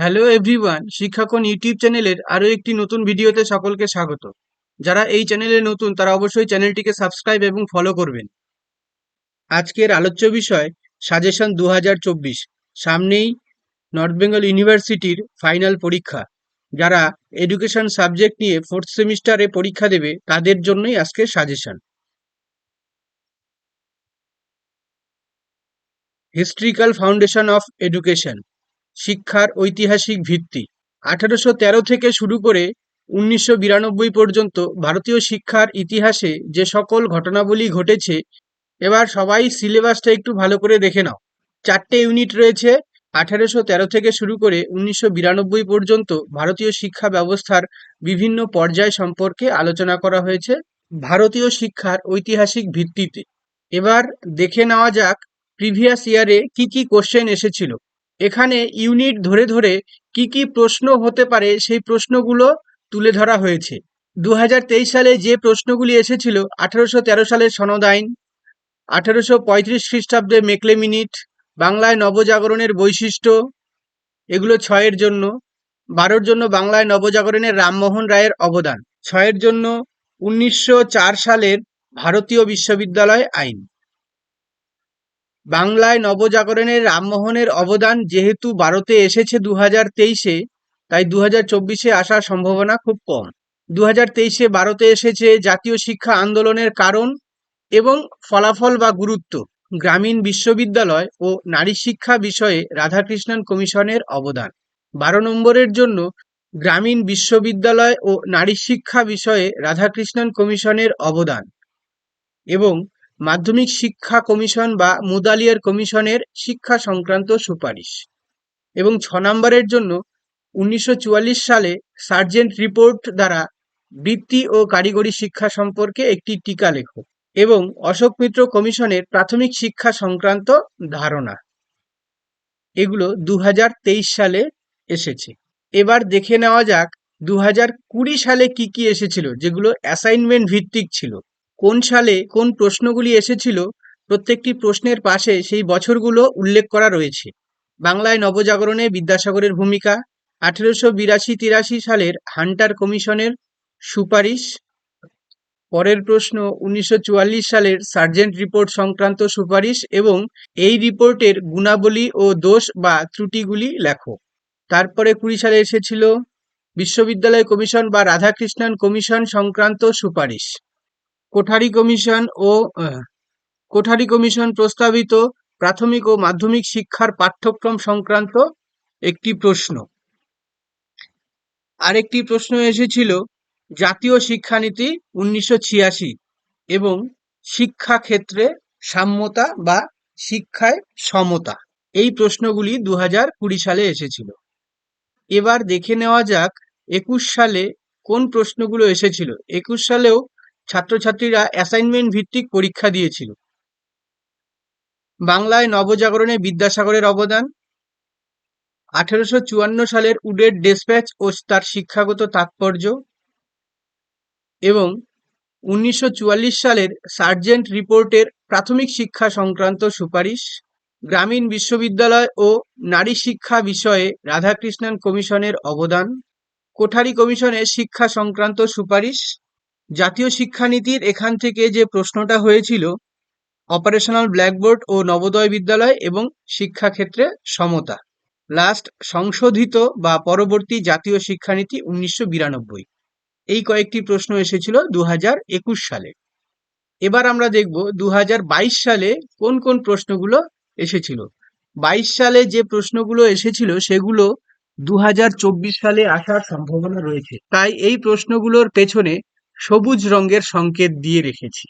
Hello everyone শিক্ষাকন YouTube চ্যানেলের আরও একটি নতুন ভিডিওতে সকলকে স্বাগত। যারা এই চ্যানেলে নতুন, তারা অবশ্যই চ্যানেলটিকে সাবস্ক্রাইব এবং ফলো করবেন। আজকের আলোচ্য বিষয় সাজেশন দু হাজার চব্বিশ। সামনেই নর্থ বেঙ্গল ইউনিভার্সিটির ফাইনাল পরীক্ষা। যারা এডুকেশন সাবজেক্ট নিয়ে ফোর্থ সেমিস্টারে পরীক্ষা দেবে, তাদের জন্যই আজকের suggestion historical foundation of education শিক্ষার ঐতিহাসিক ভিত্তি। আঠারোশো তেরো থেকে শুরু করে উনিশশো বিরানব্বই পর্যন্ত ভারতীয় শিক্ষার ইতিহাসে যে সকল ঘটনাবলী ঘটেছে, এবার সবাই সিলেবাসটা একটু ভালো করে দেখে নাও। চারটে ইউনিট রয়েছে। আঠারোশো তেরো থেকে শুরু করে উনিশশো বিরানব্বই পর্যন্ত ভারতীয় শিক্ষা ব্যবস্থার বিভিন্ন পর্যায় সম্পর্কে আলোচনা করা হয়েছে ভারতীয় শিক্ষার ঐতিহাসিক ভিত্তিতে। এবার দেখে নেওয়া যাক প্রিভিয়াস ইয়ারে কি কি কোশ্চেন এসেছিল। এখানে ইউনিট ধরে ধরে কি কি প্রশ্ন হতে পারে সেই প্রশ্নগুলো তুলে ধরা হয়েছে। দু হাজার তেইশ সালে যে প্রশ্নগুলি এসেছিল, আঠারোশো তেরো সালের সনদ আইন, আঠারোশো পঁয়ত্রিশ খ্রিস্টাব্দে মেকলে মিনিট বাংলায় নবজাগরণের বৈশিষ্ট্য, এগুলো ছয়ের জন্য, বারোর জন্য বাংলায় নবজাগরণের রামমোহন রায়ের অবদান, ছয়ের জন্য উনিশশো চার সালের ভারতীয় বিশ্ববিদ্যালয় আইন। বাংলায় নবজাগরণের রামমোহনের অবদান যেহেতু বারোতে এসেছে দু হাজার তেইশে, তাই দু হাজার চব্বিশে আসার সম্ভাবনা খুব কম। দু হাজার তেইশে বারোতে এসেছে জাতীয় শিক্ষা আন্দোলনের কারণ এবং ফলাফল বা গুরুত্ব। গ্রামীণ বিশ্ববিদ্যালয় ও নারী শিক্ষা বিষয়ে রাধাকৃষ্ণন কমিশনের অবদান। বারো নম্বরের জন্য গ্রামীণ বিশ্ববিদ্যালয় ও নারী শিক্ষা বিষয়ে রাধাকৃষ্ণন কমিশনের অবদান এবং মাধ্যমিক শিক্ষা কমিশন বা মুদালিয়ার কমিশনের শিক্ষা সংক্রান্ত সুপারিশ। এবং ছ নম্বরের জন্য উনিশশো চুয়াল্লিশ সালে সার্জেন্ট রিপোর্ট দ্বারা বৃত্তি ও কারিগরি শিক্ষা সম্পর্কে একটি টিকা লেখ এবং অশোক মিত্র কমিশনের প্রাথমিক শিক্ষা সংক্রান্ত ধারণা। এগুলো দু হাজার তেইশ সালে এসেছে। এবার দেখে নেওয়া যাক দু হাজার কুড়ি সালে কি কি এসেছিল, যেগুলো অ্যাসাইনমেন্ট ভিত্তিক ছিল। কোন সালে কোন প্রশ্নগুলি এসেছিল, প্রত্যেকটি প্রশ্নের পাশে সেই বছরগুলো উল্লেখ করা রয়েছে। বাংলায় নবজাগরণে বিদ্যাসাগরের ভূমিকা, আঠেরোশো বিরাশি তিরাশি সালের হান্টার কমিশনের সুপারিশ, পরের প্রশ্ন উনিশশো চুয়াল্লিশ সালের সার্জেন্ট রিপোর্ট সংক্রান্ত সুপারিশ এবং এই রিপোর্টের গুণাবলী ও দোষ বা ত্রুটিগুলি লেখো। তারপরে কুড়ি সালে এসেছিল বিশ্ববিদ্যালয় কমিশন বা রাধাকৃষ্ণন কমিশন সংক্রান্ত সুপারিশ। কোঠারি কমিশন ও কোঠারি কমিশন প্রস্তাবিত প্রাথমিক ও মাধ্যমিক শিক্ষার পাঠ্যক্রম সংক্রান্ত একটি প্রশ্ন। আরেকটি প্রশ্ন এসেছিল, জাতীয় শিক্ষানীতি উনিশশো ছিয়াশি এবং শিক্ষা ক্ষেত্রে সাম্যতা বা শিক্ষায় সমতা, এই প্রশ্নগুলি দু হাজার কুড়ি সালে এসেছিল। এবার দেখে নেওয়া যাক, একুশ সালে কোন প্রশ্নগুলো এসেছিল। একুশ সালেও ছাত্রছাত্রীরা অ্যাসাইনমেন্ট ভিত্তিক পরীক্ষা দিয়েছিল। বাংলায় নবজাগরণে বিদ্যাসাগরের অবদান। আঠেরোশো চুয়ান্ন সালের উডের ডেসপ্যাচ ও তার শিক্ষাগত তাৎপর্য। এবং উনিশশো চুয়াল্লিশ সালের সার্জেন্ট রিপোর্টের প্রাথমিক শিক্ষা সংক্রান্ত সুপারিশ। গ্রামীণ বিশ্ববিদ্যালয় ও নারী শিক্ষা বিষয়ে রাধাকৃষ্ণন কমিশনের অবদান। কোঠারি কমিশনের শিক্ষা সংক্রান্ত সুপারিশ। জাতীয় শিক্ষানীতির এখান থেকে যে প্রশ্নটা হয়েছিল অপারেশনাল ব্ল্যাকবোর্ড ও নবোদয় বিদ্যালয় এবং শিক্ষাক্ষেত্রে সমতা। লাস্ট সংশোধিত বা পরবর্তী জাতীয় শিক্ষানীতি উনিশশো বিরানব্বই। এই কয়েকটি প্রশ্ন এসেছিল দু একুশ সালে। এবার আমরা দেখব দু হাজার বাইশ সালে কোন কোন প্রশ্নগুলো এসেছিল। বাইশ সালে যে প্রশ্নগুলো এসেছিল, সেগুলো দু হাজার চব্বিশ সালে আসার সম্ভাবনা রয়েছে। তাই এই প্রশ্নগুলোর পেছনে সবুজ রঙের সংকেত দিয়ে রেখেছি।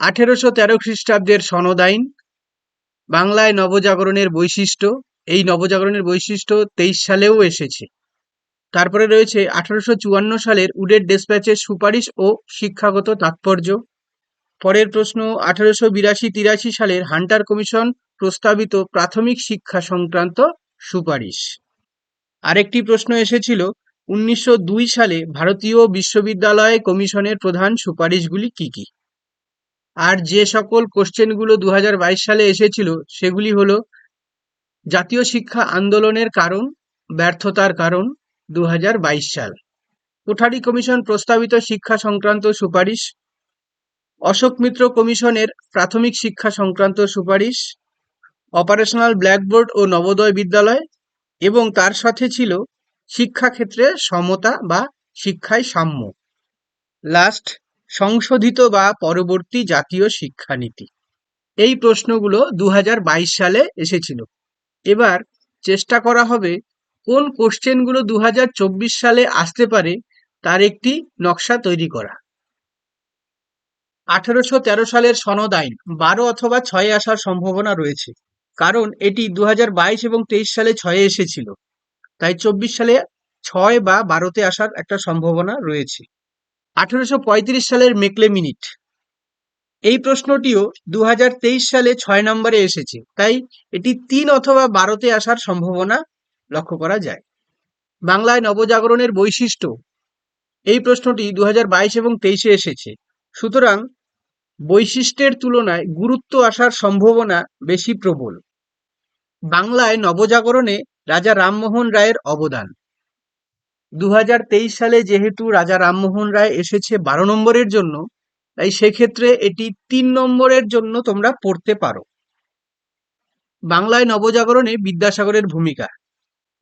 আঠেরোশো তেরো খ্রিস্টাব্দের সনদ আইন, বাংলায় নবজাগরণের বৈশিষ্ট্য, এই নবজাগরণের বৈশিষ্ট্য তেইশ সালেও এসেছে। তারপরে রয়েছে আঠারোশো চুয়ান্ন সালের উডের ডেসপ্যাচের সুপারিশ ও শিক্ষাগত তাৎপর্য। পরের প্রশ্ন, আঠারোশো বিরাশি তিরাশি সালের হান্টার কমিশন প্রস্তাবিত প্রাথমিক শিক্ষা সংক্রান্ত সুপারিশ। আরেকটি প্রশ্ন এসেছিল উনিশশো দুই সালে ভারতীয় বিশ্ববিদ্যালয় কমিশনের প্রধান সুপারিশগুলি কি কি? আর যে সকল কোশ্চেনগুলো দু হাজার বাইশ সালে এসেছিল, সেগুলি হল, জাতীয় শিক্ষা আন্দোলনের কারণ, ব্যর্থতার কারণ দু হাজার বাইশ সাল। কোঠারি কমিশন প্রস্তাবিত শিক্ষা সংক্রান্ত সুপারিশ, অশোক মিত্র কমিশনের প্রাথমিক শিক্ষা সংক্রান্ত সুপারিশ, অপারেশনাল ব্ল্যাকবোর্ড ও নবোদয় বিদ্যালয়, এবং তার সাথে ছিল শিক্ষাক্ষেত্রে সমতা বা শিক্ষায় সাম্য। লাস্ট সংশোধিত বা পরবর্তী জাতীয় শিক্ষানীতি। এই প্রশ্নগুলো দু হাজার বাইশ সালে এসেছিল। এবার চেষ্টা করা হবে কোন কোশ্চেনগুলো দু হাজার চব্বিশ সালে আসতে পারে তার একটি নকশা তৈরি করা। আঠারোশো তেরো সালের সনদ আইন, বারো অথবা ছয়ে আসার সম্ভাবনা রয়েছে। কারণ এটি দু হাজার বাইশ এবং তেইশ সালে ছয়ে এসেছিল। তাই চব্বিশ সালে ছয় বা বারোতে আসার একটা সম্ভাবনা রয়েছে। আঠারোশো সালের মেকলে মিনিট। এই প্রশ্নটিও দু হাজার তেইশ সালে ছয় নম্বরে এসেছে। তাই এটি তিন অথবা বারোতে আসার সম্ভাবনা লক্ষ্য করা যায়। বাংলায় নবজাগরণের বৈশিষ্ট্য। এই প্রশ্নটি দু হাজার বাইশ এবং তেইশে এসেছে। সুতরাং বৈশিষ্ট্যের তুলনায় গুরুত্ব আসার সম্ভাবনা বেশি প্রবল। বাংলায় নবজাগরণে রাজা রামমোহন রায়ের অবদান। দু হাজার তেইশ সালে যেহেতু রাজা রামমোহন রায় এসেছে বারো নম্বরের জন্য, তাই সেক্ষেত্রে এটি তিন নম্বরের জন্য তোমরা পড়তে পারো। বাংলায় নবজাগরণে বিদ্যাসাগরের ভূমিকা।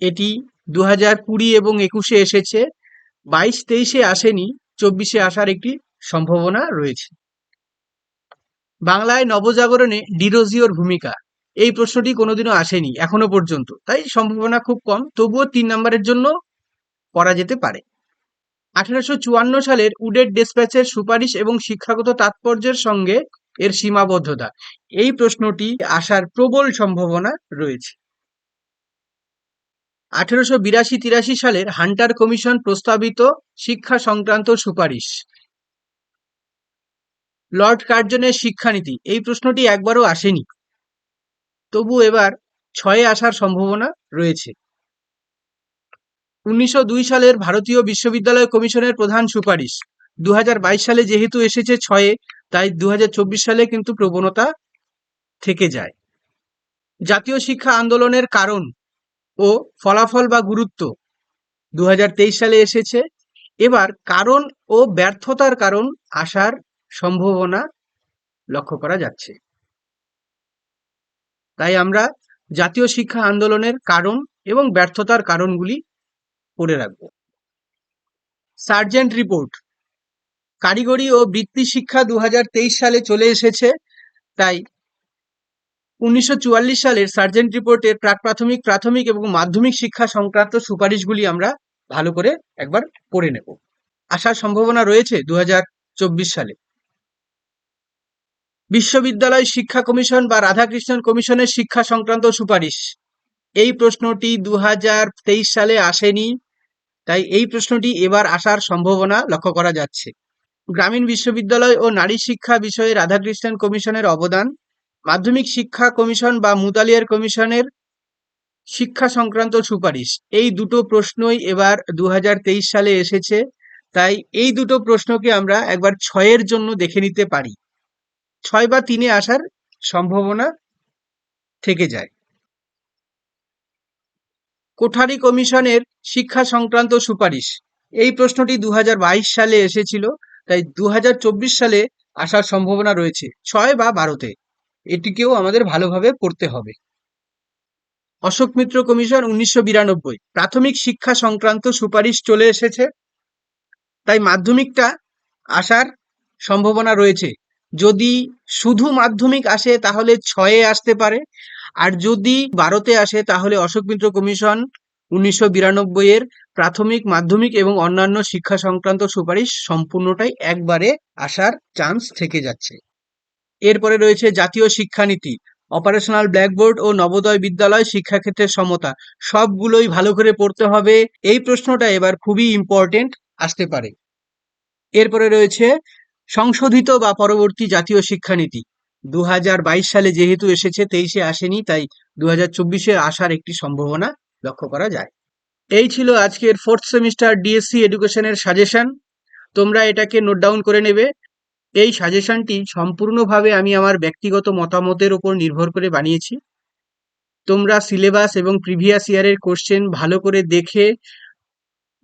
এটি দু হাজার কুড়ি এবং একুশে এসেছে, বাইশ তেইশে আসেনি, চব্বিশে আসার একটি সম্ভাবনা রয়েছে। বাংলায় নবজাগরণে ডিরোজিওর ভূমিকা। এই প্রশ্নটি কোনোদিনও আসেনি, এখনও পর্যন্ত। তাই সম্ভাবনা খুব কম, তবুও তিন নম্বরের জন্য করা যেতে পারে। আঠারোশো চুয়ান্ন সালের উডেড ডেসপ্যাচের সুপারিশ এবং শিক্ষাগত তাৎপর্যের সঙ্গে এর সীমাবদ্ধতা। এই প্রশ্নটি আসার প্রবল সম্ভাবনা রয়েছে। আঠেরোশো বিরাশি তিরাশি সালের হান্টার কমিশন প্রস্তাবিত শিক্ষা সংক্রান্ত সুপারিশ। লর্ড কার্জনের শিক্ষানীতি, এই প্রশ্নটি একবারও আসেনি। তবু এবার ছয়ে আসার সম্ভাবনা রয়েছে। উনিশশো দুই সালের ভারতীয় বিশ্ববিদ্যালয় কমিশনের প্রধান সুপারিশ। দুহাজার বাইশ সালে যেহেতু এসেছে ছয়ে, তাই দুহাজার চব্বিশ সালে কিন্তু প্রবণতা থেকে যায়। জাতীয় শিক্ষা আন্দোলনের কারণ ও ফলাফল বা গুরুত্ব দু হাজার তেইশ সালে এসেছে। এবার কারণ ও ব্যর্থতার কারণ আসার সম্ভাবনা লক্ষ্য করা যাচ্ছে। তাই আমরা জাতীয় শিক্ষা আন্দোলনের কারণ এবং ব্যর্থতার কারণগুলি পড়ে রাখব। Sargent report. কারিগরি ও বৃত্তি শিক্ষা দুই হাজার তেইশ সালে চলে এসেছে, তাই উনিশশো চুয়াল্লিশ সালের সার্জেন্ট রিপোর্টের প্রাক প্রাথমিক প্রাথমিক এবং মাধ্যমিক শিক্ষা সংক্রান্ত সুপারিশগুলি আমরা ভালো করে একবার পড়ে নেব। আসার সম্ভাবনা রয়েছে দু হাজার চব্বিশ সালে। বিশ্ববিদ্যালয় শিক্ষা কমিশন বা রাধাকৃষ্ণন কমিশনের শিক্ষা সংক্রান্ত সুপারিশ। এই প্রশ্নটি দু হাজার তেইশ সালে আসেনি, তাই এই প্রশ্নটি এবার আসার সম্ভাবনা লক্ষ্য করা যাচ্ছে। গ্রামীণ বিশ্ববিদ্যালয় ও নারী শিক্ষা বিষয়ে রাধাকৃষ্ণন কমিশনের অবদান, মাধ্যমিক শিক্ষা কমিশন বা মুতালিয়ার কমিশনের শিক্ষা সংক্রান্ত সুপারিশ। এই দুটো প্রশ্নই এবার দু হাজার তেইশ সালে এসেছে, তাই এই দুটো প্রশ্নকে আমরা একবার ছয়ের জন্য দেখে নিতে পারি। ছয় বা তিনে আসার সম্ভাবনা থেকে যায়। কোঠারি কমিশনের শিক্ষা সংক্রান্ত সুপারিশ। এই প্রশ্নটি দু হাজার বাইশ সালে এসেছিল, তাই দু হাজার চব্বিশ সালে আসার সম্ভাবনা রয়েছে ছয় বা বারোতে। এটিকেও আমাদের ভালোভাবে পড়তে হবে। অশোক মিত্র কমিশন উনিশশো বিরানব্বই। প্রাথমিক শিক্ষা সংক্রান্ত সুপারিশ চলে এসেছে, তাই মাধ্যমিকটা আসার সম্ভাবনা রয়েছে। যদি শুধু মাধ্যমিক আসে, তাহলে ছয়ে আসতে পারে। আর যদি বারোতে আসে, তাহলে অশোক মিত্র কমিশন উনিশশো বিরানব্বই এর প্রাথমিক, মাধ্যমিক এবং অন্যান্য শিক্ষা সংক্রান্ত সুপারিশ সম্পূর্ণটাই একবারে আসার চান্স থেকে যাচ্ছে। এরপরে রয়েছে জাতীয় শিক্ষানীতি অপারেশনাল ব্ল্যাকবোর্ড ও নবোদয় বিদ্যালয় শিক্ষাক্ষেত্রের সমতা, সবগুলোই ভালো করে পড়তে হবে। এই প্রশ্নটা এবার খুবই ইম্পর্টেন্ট আসতে পারে। এরপরে রয়েছে সংশোধিত বা পরবর্তী জাতীয় শিক্ষানীতি। দু হাজার বাইশ সালে যেহেতু এসেছে, তেইশে আসেনি, তাই দু হাজার আসার একটি সম্ভাবনা লক্ষ্য করা যায়। এই ছিল আজকের ফোর্থ সেমিস্টার ডিএসসি এডুকেশনের সাজেশন তোমরা এটাকে নোট ডাউন করে নেবে। এই সাজেশনটি সম্পূর্ণভাবে আমি আমার ব্যক্তিগত মতামতের উপর নির্ভর করে বানিয়েছি। তোমরা সিলেবাস এবং প্রিভিয়াস ইয়ারের কোশ্চেন ভালো করে দেখে,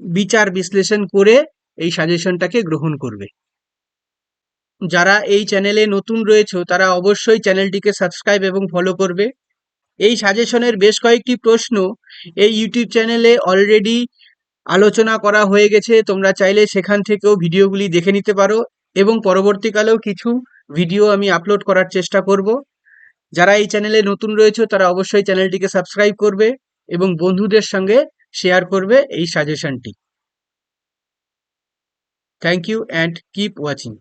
বিচার বিশ্লেষণ করে এই সাজেশনটাকে গ্রহণ করবে। যারা এই চ্যানেলে নতুন রয়েছে, তারা অবশ্যই চ্যানেলটিকে সাবস্ক্রাইব এবং ফলো করবে। এই সাজেশনের বেশ কয়েকটি প্রশ্ন এই ইউটিউব চ্যানেলে অলরেডি আলোচনা করা হয়ে গেছে। তোমরা চাইলে সেখান থেকেও ভিডিওগুলি দেখে নিতে পারো এবং পরবর্তীকালেও কিছু ভিডিও আমি আপলোড করার চেষ্টা করব। যারা এই চ্যানেলে নতুন রয়েছে, তারা অবশ্যই চ্যানেলটিকে সাবস্ক্রাইব করবে এবং বন্ধুদের সঙ্গে শেয়ার করবে এই সাজেশনটি thank you and keep watching